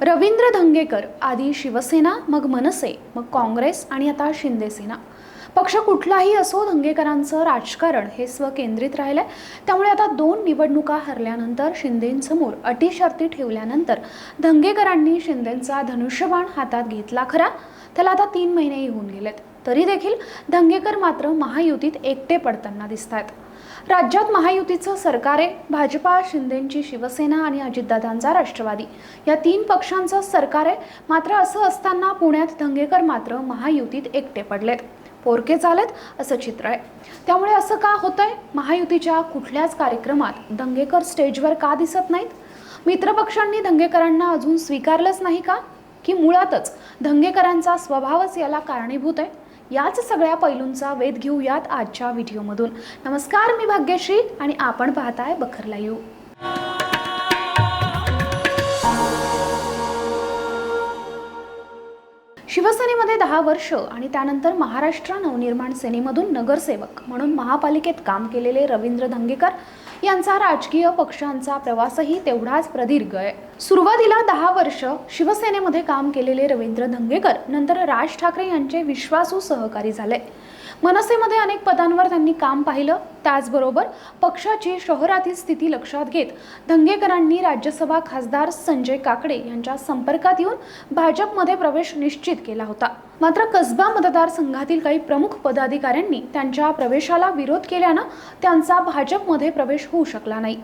रवींद्र धंगेकर आधी शिवसेना मग मनसे मग काँग्रेस आणि आता शिंदेसेना पक्ष कुठलाही असो धंगेकरांचं राजकारण हे स्वकेंद्रित राहिलंय. त्यामुळे आता दोन निवडणुका हरल्यानंतर शिंदेंसमोर अटीशर्ती ठेवल्यानंतर धंगेकरांनी शिंदेंचा धनुष्यबाण हातात घेतला खरा. त्याला आता तीन महिनेही होऊन गेलेत. तरी देखील धंगेकर मात्र महायुतीत एकटे पडताना दिसत आहेत राज्यात महायुतीचं सरकार आहे भाजपा शिंदेंची शिवसेना आणि अजितदादांचा राष्ट्रवादी या तीन पक्षांचं सरकार आहे मात्र असं असताना पुण्यात धंगेकर मात्र महायुतीत एकटे पडलेत. पोरके चालत असं चित्र आहे. त्यामुळे असं का होतंय? महायुतीच्या कुठल्याच कार्यक्रमात दंगेकर स्टेजवर का दिसत नाहीत? मित्रपक्षांनी दंगेकरांना अजून स्वीकारलंच नाही का? की मुळातच दंगेकरांचा स्वभावच याला कारणीभूत आहे? याच सगळ्या पैलूंचा वेध घेऊयात आजच्या व्हिडिओमधून. नमस्कार मी भाग्यश्री आणि आपण पाहताय बखरला येऊ शिवसेनेमध्ये दहा वर्ष आणि त्यानंतर महाराष्ट्र नवनिर्माण सेनेमधून नगरसेवक म्हणून महापालिकेत काम केलेले रवींद्र धंगेकर यांचा राजकीय पक्षांचा प्रवासही तेवढाच प्रदीर्घ आहे. सुरुवातीला दहा वर्ष शिवसेनेमध्ये काम केलेले रवींद्र धंगेकर नंतर राज ठाकरे यांचे विश्वासू सहकारी झाले. मनसेमध्ये अनेक पदांवर त्यांनी काम पाहिलं. त्याचबरोबर पक्षाची शहरातील स्थिती लक्षात घेत धंगेकरांनी राज्यसभा खासदार संजय काकडे यांच्या संपर्कात येऊन भाजपमध्ये प्रवेश निश्चित केला होता. मात्र कसबा मतदारसंघातील काही प्रमुख पदाधिकाऱ्यांनी त्यांच्या प्रवेशाला विरोध केल्यानं त्यांचा भाजपमध्ये प्रवेश होऊ शकला नाही.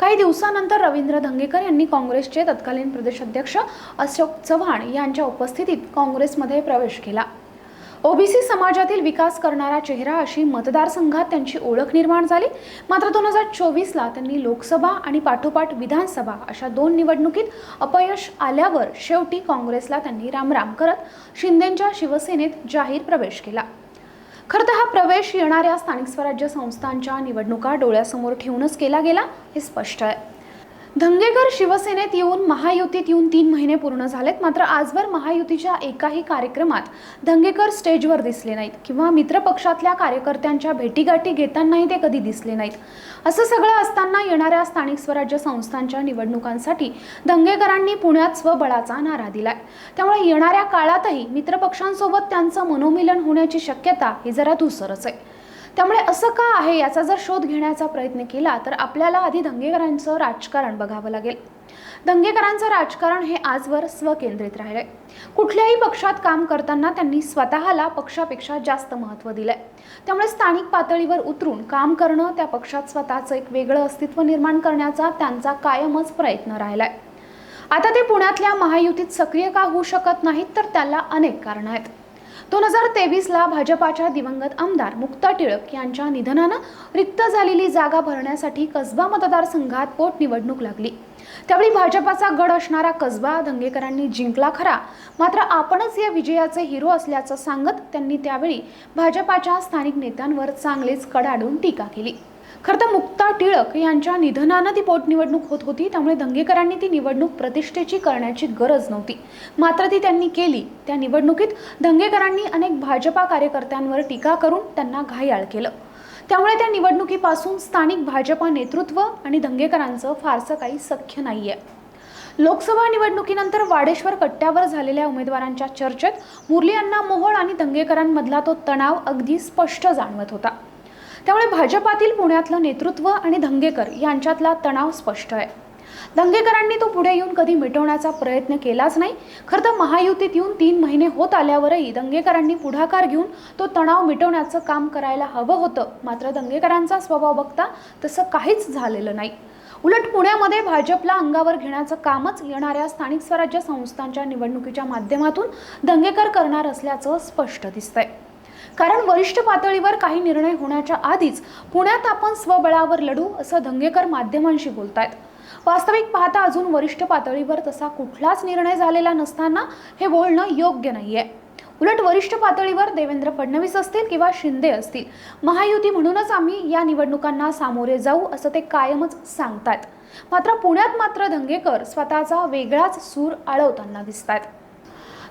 काही दिवसानंतर रवींद्र धंगेकर यांनी काँग्रेसचे तत्कालीन प्रदेशाध्यक्ष अशोक चव्हाण यांच्या उपस्थितीत काँग्रेसमध्ये प्रवेश केला. ओबीसी समाजातील विकास करणारा चेहरा अशी मतदारसंघात त्यांची ओळख निर्माण झाली. मात्र दोन हजार चोवीसला त्यांनी लोकसभा आणि पाठोपाठ विधानसभा अशा दोन निवडणुकीत अपयश आल्यावर शेवटी काँग्रेसला त्यांनी रामराम करत शिंदेंच्या शिवसेनेत जाहीर प्रवेश केला. खरं तर हा प्रवेश येणाऱ्या स्थानिक स्वराज्य संस्थांच्या निवडणुका डोळ्यासमोर ठेवूनच केला गेला हे स्पष्ट आहे. धंगेकर शिवसेनेत येऊन महायुतीत येऊन तीन महिने पूर्ण झालेत. मात्र आजवर महायुतीच्या एकाही कार्यक्रमात धंगेकर स्टेजवर दिसले नाहीत किंवा मित्रपक्षातल्या कार्यकर्त्यांच्या भेटीगाठी घेतानाही ते कधी दिसले नाहीत. असं सगळं असताना येणाऱ्या स्थानिक स्वराज्य संस्थांच्या निवडणुकांसाठी दंगेकरांनी पुण्यात स्वबळाचा नारा दिलाय. त्यामुळे येणाऱ्या काळातही मित्रपक्षांसोबत त्यांचं मनोमिलन होण्याची शक्यता ही जरा धुसरच आहे. त्यामुळे असं का आहे? याचा जर शोध घेण्याचा प्रयत्न केला तर आपल्याला आधी दंगेकरांचं राजकारण बघावं लागेल. दंगेकरांचं राजकारण हे आजवर स्वकेंद्रित राहिले कुठल्याही पक्षात काम करताना त्यांनी स्वतःला पक्षापेक्षा जास्त महत्त्व दिलंय. त्यामुळे स्थानिक पातळीवर उतरून काम करणं त्या पक्षात स्वतःचं एक वेगळं अस्तित्व निर्माण करण्याचा त्यांचा कायमच प्रयत्न राहिलाय. आता ते पुण्यातल्या महायुतीत सक्रिय का होऊ शकत नाहीत तर त्याला अनेक कारणं आहेत. दोन हजार तेवीसला भाजपाच्या दिवंगत आमदार मुक्ता टिळक यांच्या निधनानं रिक्त झालेली जागा भरण्यासाठी कसबा मतदारसंघात पोटनिवडणूक लागली. त्यावेळी भाजपाचा गड असणारा कसबा दंगेकरांनी जिंकला खरा. मात्र आपणच या विजयाचे हिरो असल्याचं सांगत त्यांनी त्यावेळी भाजपाच्या स्थानिक नेत्यांवर चांगलीच कडाडून टीका केली. खरं तर मुक्ता टिळक यांच्या निधनानं ती पोटनिवडणूक होत होती त्यामुळे दंगेकरांनी ती निवडणूक प्रतिष्ठेची करण्याची गरज नव्हती. मात्र ती त्यांनी केली. त्या निवडणुकीत दंगेकरांनी अनेक भाजपा कार्यकर्त्यांवर टीका करून त्यांना घायाळ केलं. त्यामुळे त्या निवडणुकीपासून स्थानिक भाजपा नेतृत्व आणि दंगेकरांचं फारसं काही सख्य नाहीये. लोकसभा निवडणुकीनंतर वाडेश्वर कट्ट्यावर झालेल्या उमेदवारांच्या चर्चेत मुरली अण्णा मोहोळ आणि दंगेकरांमधला तो तणाव अगदी स्पष्ट जाणवत होता. त्यामुळे भाजपातील पुण्यातलं नेतृत्व आणि धंगेकर यांच्यातला तणाव स्पष्ट आहे. दंगेकरांनी तो पुढे येऊन कधी मिटवण्याचा प्रयत्न केलाच नाही. खरं तर महायुतीत येऊन तीन महिने होत आल्यावरही दंगेकरांनी पुढाकार घेऊन तो तणाव मिटवण्याचं काम करायला हवं होतं. मात्र दंगेकरांचा स्वभाव बघता तसं काहीच झालेलं नाही. उलट पुण्यामध्ये भाजपला अंगावर घेण्याचं कामच येणाऱ्या स्थानिक स्वराज्य संस्थांच्या निवडणुकीच्या माध्यमातून दंगेकर करणार असल्याचं स्पष्ट दिसतंय. कारण वरिष्ठ पातळीवर काही निर्णय होण्याच्या आधीच पुण्यात आपण स्वबळावर लढू असं धंगेकर माध्यमांशी बोलतायत. वास्तविक पाहता अजून वरिष्ठ पातळीवर तसा कुठलाच निर्णय झालेला नसताना हे बोलणं योग्य नाहीये. उलट वरिष्ठ पातळीवर देवेंद्र फडणवीस असतील किंवा शिंदे असतील महायुती म्हणूनच आम्ही या निवडणुकांना सामोरे जाऊ असं ते कायमच सांगतात मात्र पुण्यात मात्र धंगेकर स्वतःचा वेगळाच सूर आळवताना दिसत आहेत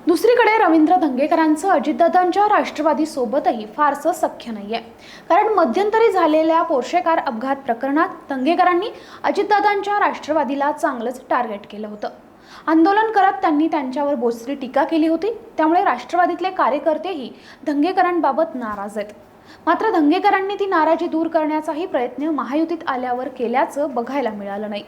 दुसरीकडे रवींद्र धंगेकरांचं अजितदादांच्या राष्ट्रवादी सोबतही फारसं सख्य नाहीये. कारण मध्यंतरी झालेल्या पोर्शेकार अपघात प्रकरणात धंगेकरांनी अजितदादांच्या राष्ट्रवादीला चांगलंच टार्गेट केलं होतं. आंदोलन करत त्यांनी त्यांच्यावर बोचरी टीका केली होती त्यामुळे राष्ट्रवादीतले कार्यकर्तेही धंगेकरांबाबत नाराज आहेत. मात्र धंगेकरांनी ती नाराजी दूर करण्याचाही प्रयत्न महायुतीत आल्यावर केल्याचं बघायला मिळालं नाही.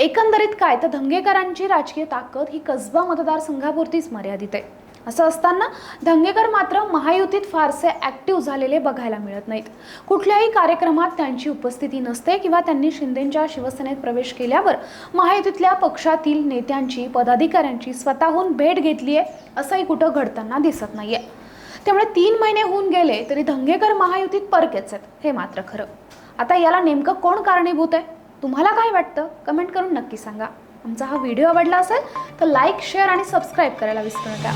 एकंदरीत काय? तर धंगेकरांची राजकीय ताकद ही कसबा मतदारसंघापुरतीच मर्यादित आहे. असं असताना धंगेकर मात्र महायुतीत फारसे ॲक्टिव्ह झालेले बघायला मिळत नाहीत. कुठल्याही कार्यक्रमात त्यांची उपस्थिती नसते किंवा त्यांनी शिंदेंच्या शिवसेनेत प्रवेश केल्यावर महायुतीतल्या पक्षातील नेत्यांची पदाधिकाऱ्यांची स्वतःहून भेट घेतली आहे असंही कुठं घडताना दिसत नाहीये. त्यामुळे तीन महिने होऊन गेले तरी धंगेकर महायुतीत परकेच आहेत हे मात्र खरं. आता याला नेमकं कोण कारणीभूत आहे? तुम्हाला काय वाटतं? कमेंट करून नक्की सांगा. आमचा हा व्हिडिओ आवडला असेल तर लाईक शेअर आणि सबस्क्राईब करायला विसरू नका.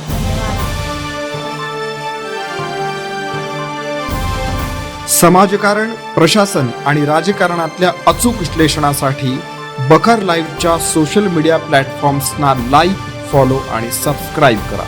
समाजकारण प्रशासन आणि राजकारणातल्या अचूक विश्लेषणासाठी बखर लाईव्हच्या सोशल मीडिया प्लॅटफॉर्म्सना लाईक फॉलो आणि सबस्क्राईब करा.